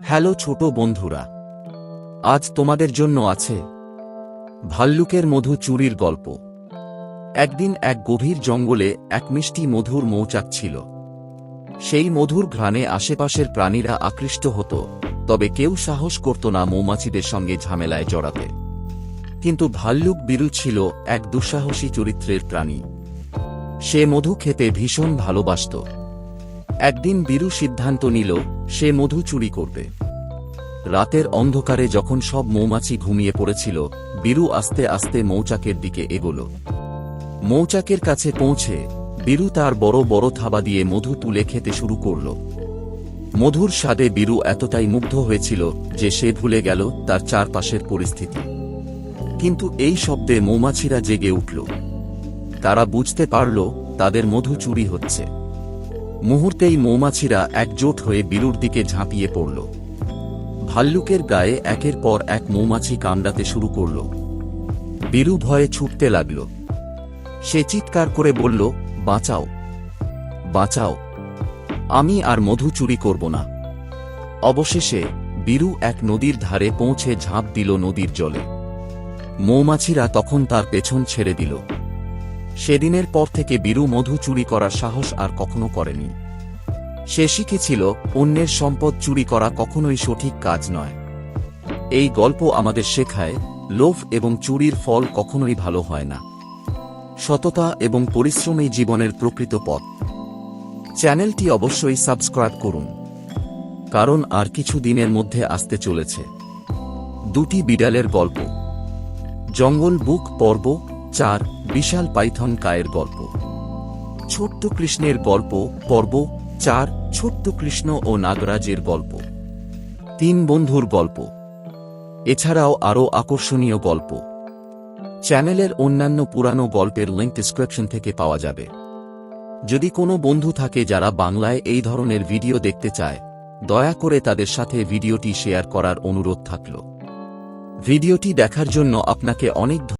Hello ছোট বন্ধুরা, আজ তোমাদের জন্য আছে ভাল্লুকের মধু চুরির গল্প। একদিন এক গভীর জঙ্গলে এক মিষ্টি মধুর মৌচাক ছিল। সেই মধুর ঘ্রাণে আশেপাশের প্রাণীরা আকৃষ্ট হতো, তবে কেউ সাহস করত না মৌমাছিদের সঙ্গে ঝামেলায় জড়াতে। কিন্তু ভাল্লুক বিরু ছিল এক দুঃসাহসী চরিত্রের প্রাণী। সে মধু খেতে ভীষণ ভালোবাসত। একদিন বীরু সিদ্ধান্ত নিল, সে মধু চুরি করবে। রাতের অন্ধকারে যখন সব মৌমাছি ঘুমিয়ে পড়েছিল, বীরু আস্তে আস্তে মৌচাকের দিকে এগোল। মৌচাকের কাছে পৌঁছে, বীরু তার বড় বড় থাবা দিয়ে মধু তুলে খেতে শুরু করল। মধুর স্বাদে বীরু এতটাই মুগ্ধ হয়েছিল যে সে ভুলে গেল তার চারপাশের পরিস্থিতি। কিন্তু এই শব্দে মৌমাছিরা জেগে উঠল। তারা বুঝতে পারল, তাদের মধু চুরি হচ্ছে। মুহূর্তেই মৌমাছিরা একজোট হয়ে বীরুর দিকে ঝাঁপিয়ে পড়ল। ভাল্লুকের গায়ে একের পর এক মৌমাছি কামড়াতে শুরু করল। বীরু ভয়ে ছুটতে লাগল। সে চিৎকার করে বলল, বাঁচাও বাঁচাও, আমি আর মধু চুরি করব না। অবশেষে বিরু এক নদীর ধারে পৌঁছে ঝাঁপ দিল নদীর জলে। মৌমাছিরা তখন তার পেছন ছেড়ে দিল। সেদিনের পর থেকে বীরু মধু চুরি করার সাহস আর কখনো করেনি। সে শিখেছিল, অন্যের সম্পদ চুরি করা কখনোই সঠিক কাজ নয়। এই গল্প আমাদের শেখায়, লোভ এবং চুরির ফল কখনোই ভালো হয় না। সততা এবং পরিশ্রমী জীবনের প্রকৃত পথ। চ্যানেলটি অবশ্যই সাবস্ক্রাইব করুন। কারণ আর কিছু দিনের মধ্যে আসতে চলেছে। দুটি বিড়ালের গল্প। জঙ্গল বুক পর্ব, চার বিশাল পাইথন কায়ের গল্প। ছোট্ট কৃষ্ণের গল্প, পর্ব চার, ছোট্ট কৃষ্ণ ও নাগরাজের গল্প। তিন বন্ধুর গল্প। এছাড়াও আরও আকর্ষণীয় গল্প। চ্যানেলের অন্যান্য পুরানো গল্পের লিঙ্ক ডিসক্রিপশন থেকে পাওয়া যাবে। যদি কোনো বন্ধু থাকে যারা বাংলায় এই ধরনের ভিডিও দেখতে চায়, দয়া করে তাদের সাথে ভিডিওটি শেয়ার করার অনুরোধ থাকল। ভিডিওটি দেখার জন্য আপনাকে অনেক